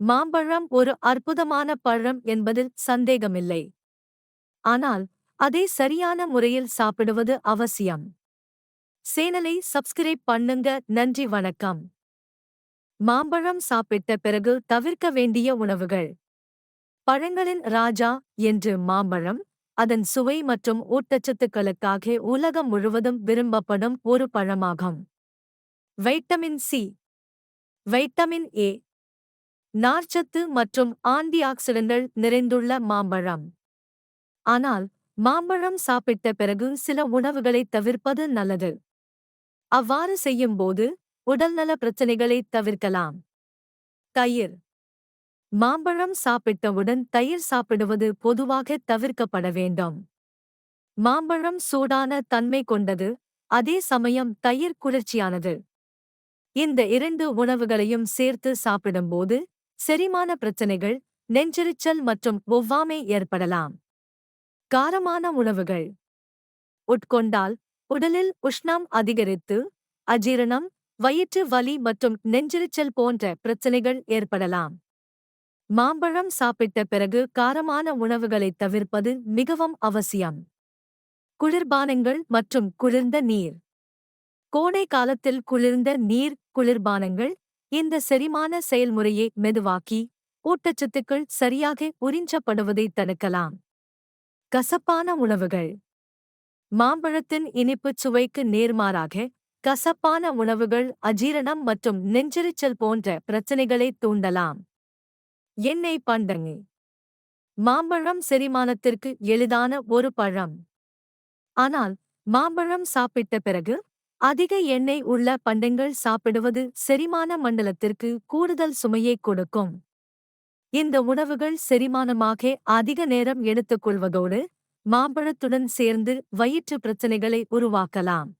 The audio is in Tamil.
மாம்பழம் ஒரு அற்புதமான பழம் என்பதில் சந்தேகமில்லை. ஆனால் அதை சரியான முறையில் சாப்பிடுவது அவசியம். சேனலை சப்ஸ்கிரைப் பண்ணுங்க நன்றி வணக்கம். மாம்பழம் சாப்பிட்ட பிறகு தவிர்க்க வேண்டிய உணவுகள். பழங்களின் ராஜா என்று மாம்பழம் அதன் சுவை மற்றும் ஊட்டச்சத்துக்களுக்காக உலகம் முழுவதும் விரும்பப்படும் ஒரு பழமாகும். Vitamin C. Vitamin A. நார்ச்சத்து மற்றும் ஆன்டி ஆக்சிடென்ட்கள் நிறைந்துள்ள மாம்பழம். ஆனால் மாம்பழம் சாப்பிட்ட பிறகு சில உணவுகளை தவிர்ப்பது நல்லது. அவ்வாறு செய்யும்போது உடல்நல பிரச்சனைகளை தவிர்க்கலாம். தயிர். மாம்பழம் சாப்பிட்டவுடன் தயிர் சாப்பிடுவது பொதுவாக தவிர்க்கப்பட வேண்டும். மாம்பழம் சூடான தன்மை கொண்டது அதே சமயம் தயிர் குளிர்ச்சியானது. இந்த இரண்டு உணவுகளையும் சேர்த்து சாப்பிடும்போது செரிமான பிரச்சனைகள் நெஞ்செரிச்சல் மற்றும் ஒவ்வாமை ஏற்படலாம். காரமான உணவுகள். உட்கொண்டால் உடலில் உஷ்ணம் அதிகரித்து அஜீரணம் வயிற்று வலி மற்றும் நெஞ்செரிச்சல் போன்ற பிரச்சனைகள் ஏற்படலாம். மாம்பழம் சாப்பிட்ட பிறகு காரமான உணவுகளைத் தவிர்ப்பது மிகவும் அவசியம். குளிர்பானங்கள் மற்றும் குளிர்ந்த நீர். கோடை காலத்தில் குளிர்ந்த நீர் குளிர்பானங்கள் இந்த செரிமான செயல்முறையை மெதுவாக்கி ஊட்டச்சத்துக்கள் சரியாக உறிஞ்சப்படுவதை தடுக்கலாம். கசப்பான உணவுகள். மாம்பழத்தின் இனிப்புச் சுவைக்கு நேர்மாறாக கசப்பான உணவுகள் அஜீரணம் மற்றும் நெஞ்செரிச்சல் போன்ற பிரச்சனைகளை தூண்டலாம். எண்ணெய் பண்டங்க. மாம்பழம் செரிமானத்திற்கு எளிதான ஒரு பழம். ஆனால் மாம்பழம் சாப்பிட்ட பிறகு அதிக எண்ணெய் உள்ள பண்டங்கள் சாப்பிடுவது செரிமான மண்டலத்திற்கு கூடுதல் சுமையை கொடுக்கும். இந்த உணவுகள் செரிமானமாக அதிக நேரம் எடுத்துக்கொள்வதோடு மாம்பழத்துடன் சேர்ந்து வயிற்று பிரச்சனைகளை உருவாக்கலாம்.